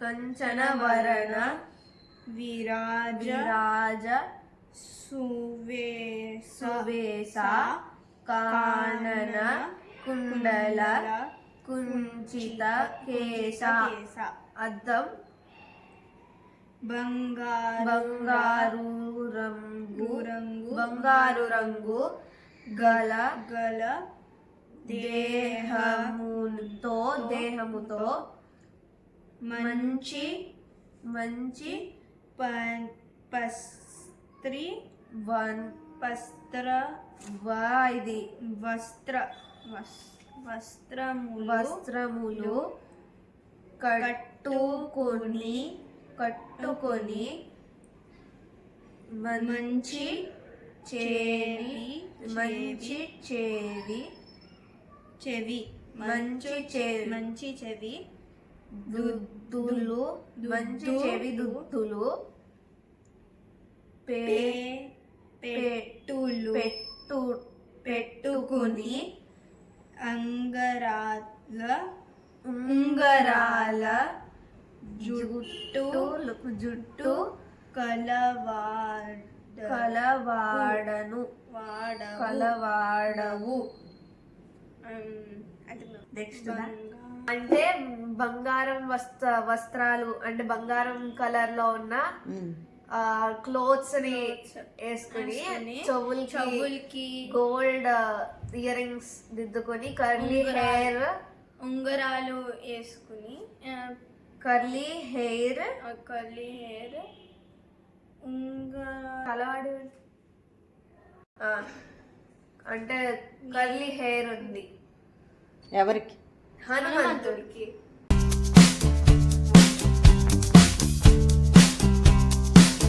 కంచన వరణ విరాజ విరాజ సువేస కానన కుండల కుంచిత కేశ బంగారు బంగారు రంగు రంగు బంగారు రంగు గల గల దేహముతో దేహముతో మంచి మంచి ప- పస్త్రి వన్ వస్త్ర వా ఇది వస్త్ర వస్- వస్త్రములు వస్త్రములు కట్టుకొని కట్టుకొని మంచి చేవి మంచి చేవి చెవి మంచి చెవి మంచి చెవి దుద్దులు మంచి చెవి దుద్దులు పెట్టులు పెట్టు పెట్టుకుని అంగరాల ఉంగరాల జుట్టు జుట్టు కలవాడ కలవాడను. వాడ కలవాడవు. నెక్స్ట్ అంటే బంగారం వస్త్ర వస్త్రాలు అంటే బంగారం కలర్లో ఉన్న క్లోత్స్ని వేసుకుని వేసుకుని చెవులకి చెవులకి గోల్డ్ ఇయర్ రింగ్స్ దిద్దుకొని కర్లీ హెయిర్ ఉంగరాలు వేసుకుని కర్లీ హెయిర్ కర్లీ హెయిర్ ఉంగర కలవాడి అంటే కర్లీ హెయిర్ ఉంది. ఎవరికి? హనుమంతుడికి.